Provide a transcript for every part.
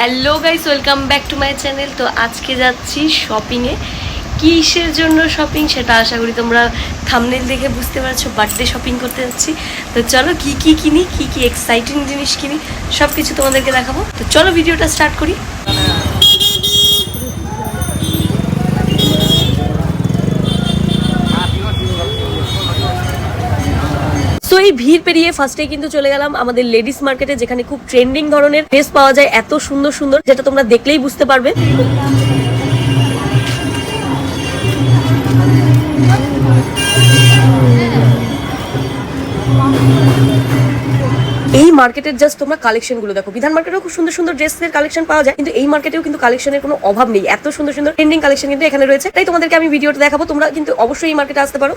Hello guys, welcome back to my channel. তো আজকে যাচ্ছি শপিংয়ে। কিসের জন্য শপিং সেটা আশা করি তোমরা থামনেল দেখে বুঝতে পারছ বার্থডে শপিং করতে যাচ্ছি। তো চলো কি কি কিনি, কি কি এক্সাইটিং জিনিস কিনি সব কিছু তোমাদেরকে দেখাবো। তো চলো ভিডিওটা স্টার্ট করি। সো এই ভিড় পেরিয়ে ফার্স্টে কিন্তু চলে গেলাম আমাদের লেডিস মার্কেটে যেখানে খুব ট্রেন্ডিং ধরনের ড্রেস পাওয়া যায়, এত সুন্দর সুন্দর, যেটা তোমরা দেখলেই বুঝতে পারবে। এই মার্কেটের জাস্ট তোমরা কালেকশনগুলো দেখো। বিধান মার্কেটেও খুব সুন্দর সুন্দর ড্রেসের কালেকশন পাওয়া যায়, কিন্তু এই মার্কেটেও কিন্তু কালেকশনের কোনো অভাব নেই। এত সুন্দর সুন্দর ট্রেন্ডিং কালেকশন কিন্তু এখানে রয়েছে। তাই তোমাদেরকে আমি ভিডিওটা দেখাবো, তোমরা কিন্তু অবশ্যই এই মার্কেটে আসতে পারো।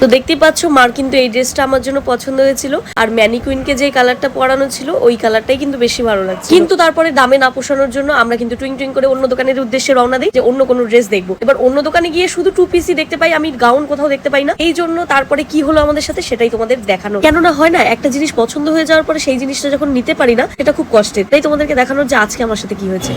তো দেখতেই পাচ্ছ, মার কিন্তু এই ড্রেসটা আমার জন্য পছন্দ হয়েছিল। আর ম্যানিকুইনকে যে কালারটা পরানো ছিল, ওই কালারটাই কিন্তু বেশি ভালো লাগছে কিন্তু তারপরে দামে না পোষানোর জন্য আমরা কিন্তু টুইং টুইং করে অন্য দোকানের উদ্দেশ্যে রওনা দিই যে অন্য কোনো ড্রেস দেখব। এবার অন্য দোকানে গিয়ে শুধু টু পিসি দেখতে পাই, আমি গাউন কোথাও দেখতে পাই না। এই জন্য তারপরে কি হলো আমাদের সাথে সেটাই তোমাদের দেখানো। কেননা হয় না, একটা জিনিস পছন্দ হয়ে যাওয়ার পরে সেই জিনিসটা যখন নিতে পারি না এটা খুব কষ্টের। তাই তোমাদেরকে দেখানোর যে আজকে আমার সাথে কি হয়েছে।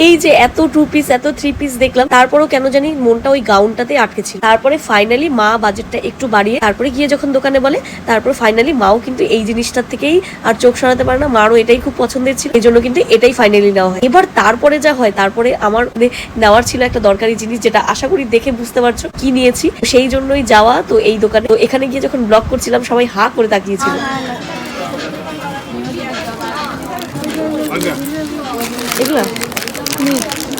এই যে এত টু পিস এত থ্রি পিস দেখলাম তারপরও কেন জানি মনটা ওই গাউনটাতে আটকে ছিল। তারপরে ফাইনালি মা বাজেটটা একটু বাড়িয়ে তারপরে গিয়ে যখন দোকানে বলে তারপর ফাইনালি মাও কিন্তু এই জিনিসটার থেকেই আর চোখ সরাতে পারে না মারও এটাই খুব পছন্দের ছিল এই জন্য কিন্তু এটাই ফাইনালি নেওয়া হয়। এবার তারপরে যা হয় তারপরে আমার মানে নেওয়ার ছিল একটা দরকারি জিনিস যেটা আশা করি দেখে বুঝতে পারছ কি নিয়েছি। সেই জন্যই যাওয়া তো এই দোকানে তো এখানে গিয়ে যখন ব্লগ করছিলাম সবাই হা করে তাকিয়েছিল। এগুলা? me.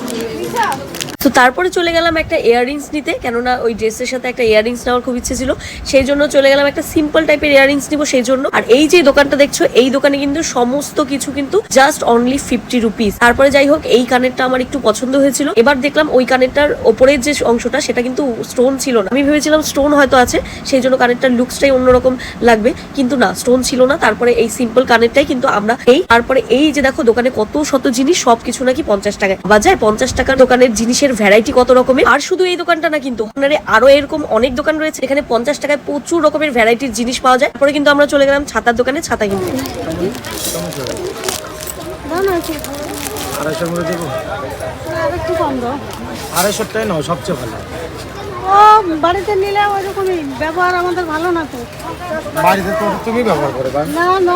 তো তারপরে চলে গেলাম একটা ইয়াররিংস নিতে, কেননা ওই ড্রেসের সাথে একটা ইয়াররিংস নেওয়ার খুব ইচ্ছে ছিল। সেই জন্য চলে গেলাম একটা সিম্পল টাইপের ইয়াররিংস নিবো সেই জন্য আর এই যে দোকানটা দেখছ, এই দোকানে কিন্তু সমস্ত কিছু কিন্তু জাস্ট অনলি ফিফটি রুপিস তারপরে যাই হোক, এই কানেরটা আমার একটু পছন্দ হয়েছিল। এবার দেখলাম ওই কানেরটার ওপরের যে অংশটা, সেটা কিন্তু স্টোন ছিল না। আমি ভেবেছিলাম স্টোন হয়তো আছে সেই জন্য কানেরটার লুকসটাই অন্যরকম লাগবে। কিন্তু না স্টোন ছিল না। তারপরে এই সিম্পল কানেরটাই কিন্তু আমরা এই, তারপরে এই যে দেখো দোকানে কত শত জিনিস, সবকিছু নাকি পঞ্চাশ টাকায়। বাজার পঞ্চাশ টাকার দোকানের জিনিসের ভ্যারাইটি কত রকমের? আর শুধু এই দোকানটা না কিন্তু আরও এরকম অনেক দোকান রয়েছে এখানে পঞ্চাশ টাকায় প্রচুর রকমের ভ্যারাইটির জিনিস পাওয়া যায়। তারপরে কিন্তু আমরা চলে গেলাম ছাতার দোকানে ছাতা কিনতে। আড়াইশোর মধ্যে দেবো। একটু কম দাও আড়াইশোটাই নাও সবচেয়ে ভালো। ও বাড়িতে নিলে ওইরকমই ব্যবহার আমাদের ভালো না তো। বাড়িতে তো তুমি ব্যবহার করে না না।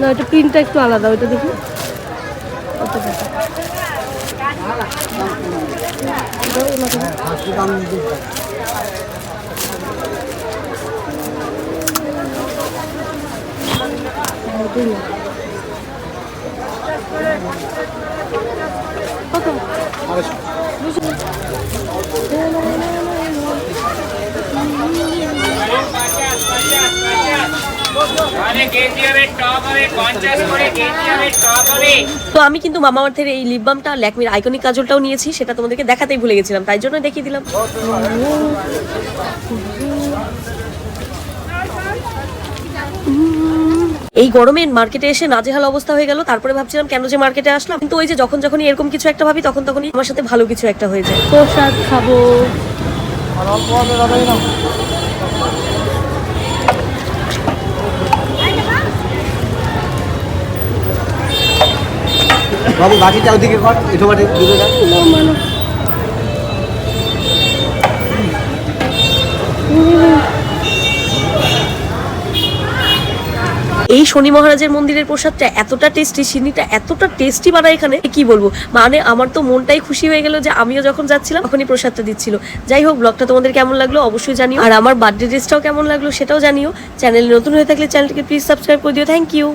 না ওইটা প্রিন্টটা একটু আলাদা ওইটা দেখি। কত? তো আমি কিন্তু মামা আর্থের এই লিপ বামটা ল্যাকমির আইকনিক কাজলটাও নিয়েছি সেটা তোমাদেরকে দেখাতেই ভুলে গেছিলাম তাই জন্য দেখিয়ে দিলাম। এই গরমে মার্কেটে এসে নাজেহাল অবস্থা হয়ে গেল তারপরে ভাবছিলাম কেন যে মার্কেটে আসলাম কিন্তু ওই যে যখন যখনই এরকম কিছু একটা ভাবি তখন তখনই আমার সাথে ভালো কিছু একটা হয়ে যায়। প্রসাদ খাব। বাবু বাকিটা ওদিকে কর এটা বাটে দিকে যা এই শনি মহারাজের মন্দিরের প্রসাদটা এতটা টেস্টি চিনিটা এতটা টেস্টি বানায় এখানে কি বলব? মানে আমার তো মনটাই খুশি হয়ে গেল যে আমিও যখন যাচ্ছিলাম, তখনই প্রসাদটা দিচ্ছিল। যাই হোক ব্লগটা তোমাদের কেমন লাগল অবশ্যই জানিও। আর আমার বার্থডে ড্রেসটাও কেমন লাগল সেটাও জানিও। চ্যানেল নতুন হয়ে থাকলে চ্যানেলকে প্লিজ সাবস্ক্রাইব করে দিও। Thank you